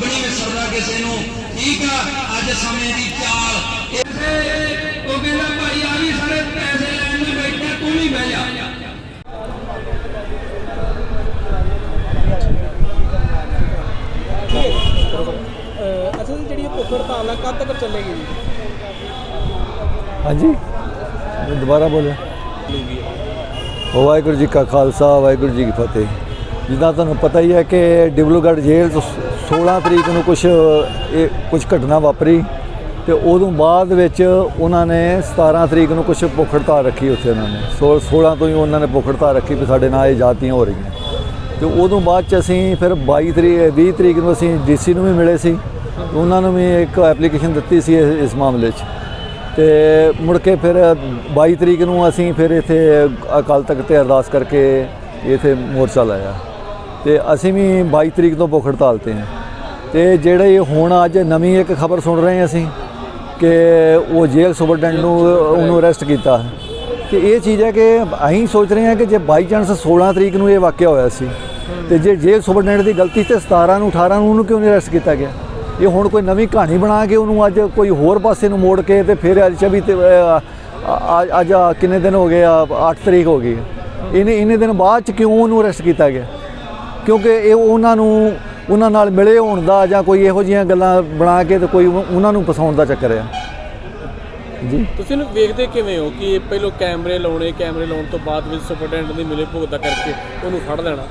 ਕਿਸੇ ਨੂੰ। ਠੀਕ ਆ ਅੱਜ ਸਮੇਂ ਦੀ ਚਾਲ। ਇਹ ਉਹ ਕਹਿੰਦਾ ਭਾਈ ਆ ਵੀ ਸਾਰੇ ਪੈਸੇ ਲੈਣ ਨੂੰ ਬੈਠਾ ਤੂੰ ਵੀ ਬਹਿ ਜਾ। ਅੱਛਾ ਜੀ ਜਿਹੜੀ ਇਹ ਭੁੱਖ ਹੜਤਾਲ ਆ ਕਦ ਤੱਕ ਚੱਲੇਗੀ ਜੀ? ਹਾਂਜੀ। ਮੈਂ ਦੁਬਾਰਾ ਬੋਲਿਆ ਵਾਹਿਗੁਰੂ ਜੀ ਕਾ ਖਾਲਸਾ ਵਾਹਿਗੁਰੂ ਜੀ ਕੀ ਫਤਿਹ। ਜਿੱਦਾਂ ਤੁਹਾਨੂੰ ਪਤਾ ਹੀ ਹੈ ਕਿ ਡਿਬਲੂਗੜ੍ਹ ਜੇਲ੍ਹ ਤੋਂ 16 ਤਰੀਕ ਨੂੰ ਕੁਝ ਇਹ ਕੁਝ ਘਟਨਾ ਵਾਪਰੀ ਤੇ ਉਦੋਂ ਬਾਅਦ ਵਿੱਚ ਉਹਨਾਂ ਨੇ 17 ਤਰੀਕ ਨੂੰ ਕੁਝ ਭੁੱਖ ਹੜਤਾਲ ਰੱਖੀ ਉੱਥੇ ਉਹਨਾਂ ਨੇ। 16 ਤੋਂ ਹੀ ਉਹਨਾਂ ਨੇ ਭੁੱਖ ਹੜਤਾਲ ਰੱਖੀ ਵੀ ਸਾਡੇ ਨਾਲ ਇਹ ਜਾਤੀਆਂ ਹੋ ਰਹੀਆਂ। ਤੇ ਉਦੋਂ ਬਾਅਦ ਚ ਅਸੀਂ ਫਿਰ 22 ਤਰੀਕ 20 ਤਰੀਕ ਨੂੰ ਅਸੀਂ ਡੀਸੀ ਨੂੰ ਵੀ ਮਿਲੇ ਸੀ। ਉਹਨਾਂ ਨੂੰ ਵੀ ਇੱਕ ਐਪਲੀਕੇਸ਼ਨ ਦਿੱਤੀ ਸੀ ਇਸ ਮਾਮਲੇ 'ਚ। ਤੇ ਮੁੜ ਕੇ ਫਿਰ 22 ਤਰੀਕ ਨੂੰ ਅਸੀਂ ਫਿਰ ਇੱਥੇ ਅਕਾਲ ਤਖਤ ਤੇ ਅਰਦਾਸ ਕਰਕੇ ਇੱਥੇ ਮੋਰਚਾ ਲਾਇਆ। ਤੇ ਅਸੀਂ ਵੀ 22 ਤਰੀਕ ਤੋਂ ਭੁੱਖ ਹੜਤਾਲ ਤੇ ਹਾਂ। ਤੇ ਜਿਹੜੇ ਹੁਣ ਅੱਜ ਨਵੀਂ ਇੱਕ ਖਬਰ ਸੁਣ ਰਹੇ ਹਾਂ ਅਸੀਂ ਕਿ ਉਹ ਜੇਲ੍ਹ ਸੁਪਰਡੈਂਟ ਨੂੰ, ਉਹਨੂੰ ਅਰੈਸਟ ਕੀਤਾ। ਹੈ ਤੇ ਇਹ ਚੀਜ਼ ਹੈ ਕਿ ਅਸੀਂ ਸੋਚ ਰਹੇ ਹਾਂ ਕਿ ਜੇ ਬਾਈ ਚਾਂਸ 16 ਤਰੀਕ ਨੂੰ ਇਹ ਵਾਕਿਆ ਹੋਇਆ ਸੀ, ਤੇ ਜੇ ਜੇਲ੍ਹ ਸੁਪਰਡੈਂਟ ਦੀ ਗਲਤੀ ਤੇ 17 ਨੂੰ 18 ਨੂੰ ਉਹਨੂੰ ਕਿਉਂ ਨਹੀਂ ਅਰੈਸਟ ਕੀਤਾ ਗਿਆ? ਇਹ ਹੁਣ ਕੋਈ ਨਵੀਂ ਕਹਾਣੀ ਬਣਾ ਕੇ ਉਹਨੂੰ ਅੱਜ ਕੋਈ ਹੋਰ ਪਾਸੇ ਨੂੰ ਮੋੜ ਕੇ ਤੇ ਫਿਰ ਅੱਜ 24 ਤੇ ਅੱਜ ਕਿੰਨੇ ਦਿਨ ਹੋ ਗਏ ਆ? 8 ਤਰੀਕ ਹੋ ਗਈ ਇਹਨੇ ਇੰਨੇ ਦਿਨ ਬਾਅਦ ਚ ਕਿਉਂ ਉਹਨੂੰ ਅਰੈਸਟ ਕੀਤਾ ਗਿਆ? ਕਿਉਂਕਿ ਇਹ ਉਹਨਾਂ ਨੂੰ ਉਹਨਾਂ ਨਾਲ ਮਿਲੇ ਹੋਣ ਦਾ ਜਾਂ ਕੋਈ ਇਹੋ ਜਿਹੀਆਂ ਗੱਲਾਂ ਬਣਾ ਕੇ ਤੇ ਕੋਈ ਉਹਨਾਂ ਨੂੰ ਫਸਾਉਣ ਦਾ ਚੱਕਰ ਆ। ਜੀ। ਤੁਸੀਂ ਇਹਨੂੰ ਵੇਖਦੇ ਕਿਵੇਂ ਹੋ ਕਿ ਪਹਿਲੋਂ ਕੈਮਰੇ ਲਾਉਣੇ ਕੈਮਰੇ ਲਾਉਣ ਤੋਂ ਬਾਅਦ ਵਿੱਚ ਸੁਪਰਡੈਂਟ ਦੀ ਮਿਲੇ ਭੁਗਤਾ ਕਰਕੇ ਉਹਨੂੰ ਫੜ ਲੈਣਾ?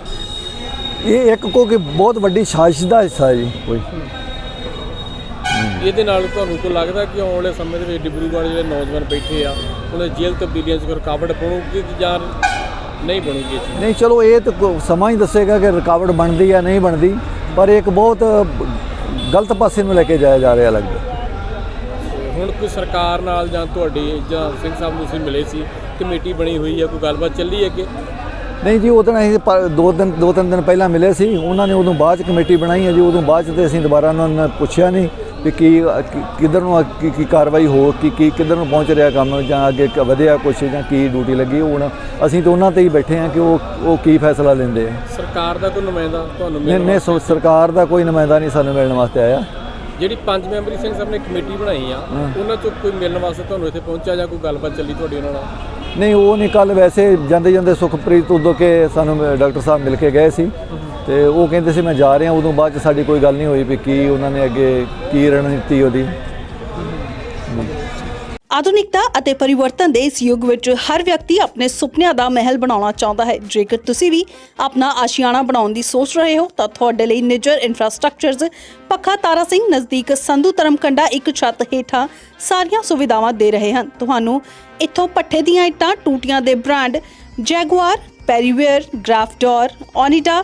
ਇਹ ਇੱਕ ਕੋ ਕਿ ਬਹੁਤ ਵੱਡੀ ਸਾਜ਼ਿਸ਼ ਦਾ ਹਿੱਸਾ ਹੈ ਜੀ ਕੋਈ। ਇਹਦੇ ਨਾਲ ਤੁਹਾਨੂੰ ਕੋਈ ਲੱਗਦਾ ਕਿ ਆਉਣ ਵਾਲੇ ਸਮੇਂ ਦੇ ਵਿੱਚ ਡਿਬਰੂਗੜ੍ਹ ਜਿਹੜੇ ਨੌਜਵਾਨ ਬੈਠੇ ਆ ਉਹਨਾਂ ਦੀ ਜੇਲ੍ਹ ਤਬਦੀਲੀਆਂ 'ਚ ਰੁਕਾਵਟ ਬਣੂਗੀ ਕਿ ਜਾਂ ਨਹੀਂ ਬਣੂਗੀ ਨਹੀਂ ਚਲੋ ਇਹ ਤਾਂ ਕੋ- ਸਮਾਂ ਹੀ ਦੱਸੇਗਾ ਕਿ ਰੁਕਾਵਟ ਬਣਦੀ ਜਾਂ ਨਹੀਂ ਬਣਦੀ ਪਰ ਇਹ ਇੱਕ ਬਹੁਤ ਗਲਤ ਪਾਸੇ ਨੂੰ ਲੈ ਕੇ ਜਾਇਆ ਜਾ ਰਿਹਾ ਲੱਗਦਾ। ਹੁਣ ਕੋਈ ਸਰਕਾਰ ਨਾਲ ਜਾਂ ਤੁਹਾਡੀ ਜਾਂ ਸਿੰਘ ਸਾਹਿਬ ਨੂੰ ਤੁਸੀਂ ਮਿਲੇ ਸੀ ਕਮੇਟੀ ਬਣੀ ਹੋਈ ਹੈ ਕੋਈ ਗੱਲਬਾਤ ਚੱਲੀ ਹੈ ਕਿ ਨਹੀਂ ਜੀ ਉਹ ਦਿਨ ਅਸੀਂ ਪ- ਦੋ ਦਿਨ ਦੋ ਤਿੰਨ ਦਿਨ ਪਹਿਲਾਂ ਮਿਲੇ ਸੀ ਉਹਨਾਂ ਨੇ ਉਦੋਂ ਬਾਅਦ ਚ ਕਮੇਟੀ ਬਣਾਈ ਹੈ ਜੀ ਉਦੋਂ ਬਾਅਦ ਚ ਤੇ ਅਸੀਂ ਦੁਬਾਰਾ ਉਹਨਾਂ ਨੂੰ ਪੁੱਛਿਆ ਨਹੀਂ। ਵੀ ਕੀ ਕਿੱਧਰ ਨੂੰ ਕੀ ਕੀ ਕਾਰਵਾਈ ਹੋ ਕੀ ਕੀ ਕਿੱਧਰ ਨੂੰ ਪਹੁੰਚ ਰਿਹਾ ਕੰਮ ਜਾਂ ਅੱਗੇ ਵਧਿਆ ਕੁਛ ਜਾਂ ਕੀ ਡਿਊਟੀ ਲੱਗੀ ਹੁਣ ਅਸੀਂ ਤਾਂ ਉਹਨਾਂ ਤੇ ਹੀ ਬੈਠੇ ਹਾਂ ਕਿ ਉਹ ਉਹ ਕੀ ਫੈਸਲਾ ਲੈਂਦੇ ਆ। ਸਰਕਾਰ ਦਾ ਕੋਈ ਨੁਮਾਇੰਦਾ ਤੁਹਾਨੂੰ ਨਹੀਂ ਨਹੀਂ ਸਰਕਾਰ ਦਾ ਕੋਈ ਨੁਮਾਇੰਦਾ ਨਹੀਂ ਸਾਨੂੰ ਮਿਲਣ ਵਾਸਤੇ ਆਇਆ। ਜਿਹੜੀ ਪੰਜ ਮੈਂਬਰੀ ਸਿੰਘ ਸਾਹਿਬ ਨੇ ਕਮੇਟੀ ਬਣਾਈ ਆ ਉਹਨਾਂ ਚੋਂ ਕੋਈ ਮਿਲਣ ਵਾਸਤੇ ਤੁਹਾਨੂੰ ਇੱਥੇ ਪਹੁੰਚਿਆ ਜਾਂ ਕੋਈ ਗੱਲਬਾਤ ਚੱਲੀ ਤੁਹਾਡੀ ਉਹਨਾਂ ਨਾਲ? ਨਹੀਂ ਉਹ ਨਹੀਂ ਕੱਲ ਵੈਸੇ ਜਾਂਦੇ ਜਾਂਦੇ ਸੁਖਪ੍ਰੀਤ ਉਦੋਂ ਕੇ ਸਾਨੂੰ ਡਾਕਟਰ ਸਾਹਿਬ ਮਿਲ ਕੇ ਗਏ ਸੀ। ਤੇ ਉਹ ਕਹਿੰਦੇ ਸੀ, ਮੈਂ ਜਾ ਰਿਹਾ, ਉਦੋਂ ਬਾਅਦ ਚ ਸਾਡੀ ਕੋਈ ਗੱਲ ਨਹੀਂ ਹੋਈ ਵੀ ਕੀ ਉਹਨਾਂ ਨੇ ਅੱਗੇ ਕੀ ਰਣਨੀਤੀ ਉਹਦੀ। ਆਧੁਨਿਕਤਾ ਅਤੇ ਪਰਿਵਰਤਨ ਦੇ ਇਸ ਯੁੱਗ ਵਿੱਚ ਹਰ ਵਿਅਕਤੀ ਆਪਣੇ ਸੁਪਨਿਆਂ ਦਾ ਮਹਿਲ ਬਣਾਉਣਾ ਚਾਹੁੰਦਾ ਹੈ। ਜੇਕਰ ਤੁਸੀਂ ਵੀ ਆਪਣਾ ਆਸ਼ੀਆਣਾ ਬਣਾਉਣ ਦੀ ਸੋਚ ਰਹੇ ਹੋ, ਤਾਂ ਤੁਹਾਡੇ ਲਈ ਨਿਜਰ ਇਨਫਰਾਸਟ੍ਰਕਚਰਜ਼ ਪੱਖਾ ਤਾਰਾ ਸਿੰਘ ਨਜ਼ਦੀਕ ਸੰਧੂ ਧਰਮਕੰਡਾ ਇੱਕ ਛੱਤ ਹੇਠਾਂ ਸਾਰੀਆਂ ਸੁਵਿਧਾਵਾਂ ਦੇ ਰਹੇ ਹਨ। ਤੁਹਾਨੂੰ ਇੱਥੋਂ ਪੱਠੇ ਦੀਆਂ ਇੱਟਾਂ, ਟੂਟੀਆਂ ਦੇ ਬ੍ਰਾਂਡ, ਜੈਗੁਆਰ, ਪੈਰੀਵੇਅਰ ਗ੍ਰਾਫਡੋਰ ਓਨੀਡਾ